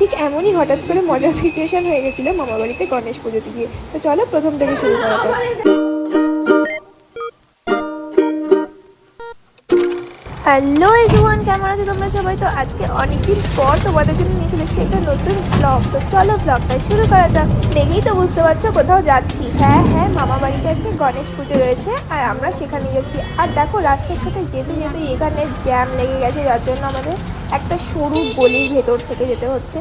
ঠিক এমনই হঠাৎ করে মজার সিচুয়েশন হয়ে গেছিল মামাবাড়িতে গণেশ পুজোতে গিয়ে। তো চলো প্রথম থেকে শুরু করা যাক। হ্যালো এভরিওয়ান, কেমন আছে তোমরা সবাই? তো আজকে অনেকদিন পর তোমাদের জন্য নিয়ে চলে এসেছি একটা নতুন ব্লগ তো চলো ব্লগটা শুরু করা যাক। দেখেই তো বুঝতে পারছ কোথাও যাচ্ছি। হ্যাঁ হ্যাঁ মামা বাড়িতে আজকে গণেশ পুজো রয়েছে আর আমরা সেখানে যাচ্ছি। আর দেখো রাস্তার সাথে যেতে যেতে এখানে জ্যাম লেগে গেছে, যার জন্য আমাদের একটা সরু গলির ভেতর থেকে যেতে হচ্ছে।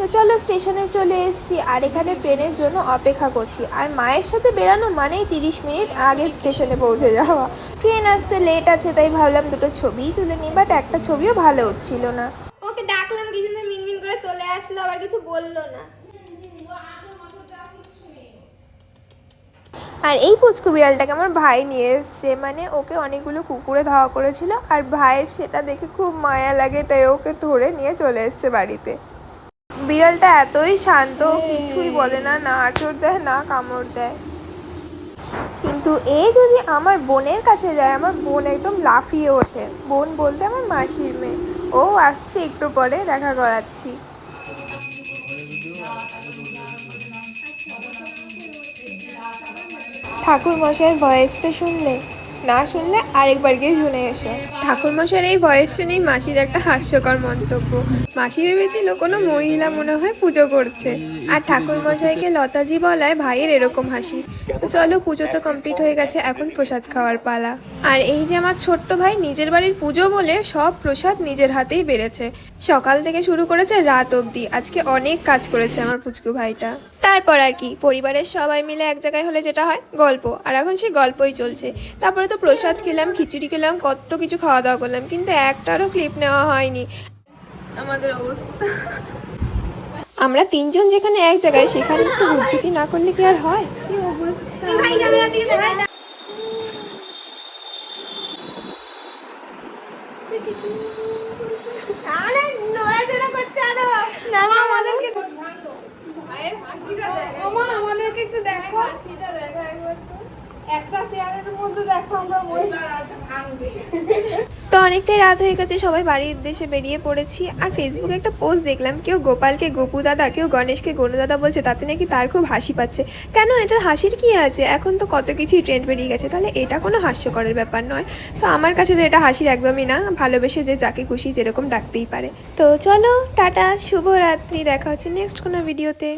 তো চলো স্টেশনে চলে এসেছি। আর এখানে ট্রেনের জন্য অপেক্ষা করছি। আর মায়ের সাথে বেরানো মানেই তিরিশ মিনিট আগে স্টেশনে পৌঁছে যাওয়া। ট্রেন আসতে লেট আছে তাই ভাবলাম দুটো ছবিই তুলে নিই বাট একটা ছবিও ভালো উঠছিল না। ওকে ডাকলাম কি সুন্দর মিনমিন করে চলে আসলো আবার কিছু বলল না। আর এই পুচকু বিড়ালটাকে আমার ভাই নিয়ে এসছে। মানে ওকে অনেকগুলো কুকুরে ধাওয়া করেছিল আর ভাইয়ের সেটা দেখে খুব মায়া লাগে তাই ওকে ধরে নিয়ে চলে এসছে বাড়িতে। বিড়ালটা এতই শান্ত, কিছুই বলে না না আঁচড় দেয়, না কামড় দেয়। কিন্তু এ যদি আমার বোনের কাছে যায়, আমার বোন একদম লাফিয়ে ওঠে। বোন বলতে আমার মাসির মেয়ে। ও আসছে একটু পরে, দেখা করাচ্ছি। ঠাকুর মশাইয়ের ভয়েসটা শুনলে না শুনলে আরেকবার গিয়ে শুনে এসো। ঠাকুর মশাইয়ের এই ভয়েস শুনেই মাসির একটা হাস্যকর মন্তব্য। মাসি ভেবেছিল কোনো মহিলা মনে হয় পুজো করছে। আর ঠাকুরমশাইকে লতাজি বলায় ভাইয়ের এরকম হাসি। তো চলো পুজো তো কমপ্লিট হয়ে গেছে, এখন প্রসাদ খাওয়ার পালা। আর এই যে আমার ছোট্ট ভাই নিজের বাড়ির পুজো বলে সব প্রসাদ নিজের হাতেই বেড়েছে। সকাল থেকে শুরু করেছে রাত অবধি। আজকে অনেক কাজ করেছে আমার পুচকু ভাইটা। তারপর আর কি, পরিবারের সবাই মিলে এক জায়গায় হলে যেটা হয়, গল্প। আর এখন সেই গল্পই চলছে। তারপরে তো প্রসাদ খেলাম খিচুড়ি খেলাম কত কিছু খাওয়া দাওয়া করলাম কিন্তু একটারও ক্লিপ নেওয়া হয়নি। আমাদের অবস্থা। আমরা তিনজন যেখানে এক জায়গায় সেখানে একটু হুজ্জুতি না করলে কি আর হয়? কি অবস্থা? ভাই ক্যামেরা দিকে দেখাই দাও। আরে নড়াচড়া তো অনেকটাই রাত হয়ে গেছে, সবাই বাড়ির উদ্দেশ্যে বেরিয়ে পড়েছি। আর ফেসবুকে একটা পোস্ট দেখলাম, কেউ গোপালকে, গোপু দাদা, কেউ গণেশকে দাদা বলছে, তাতে নাকি তার খুব হাসি পাচ্ছে। কেন এটার হাসির কি আছে? এখন তো কত কিছুই ট্রেন্ড বেরিয়ে গেছে, তাহলে এটা কোনো হাস্যকরের ব্যাপার নয়। তো আমার কাছে তো এটা হাসির একদমই না, ভালোবেসে যে যাকে খুশি যেরকম ডাকতেই পারে। তো চলো, টাটা, শুভরাত্রি, দেখা হচ্ছে নেক্সট কোনো ভিডিওতে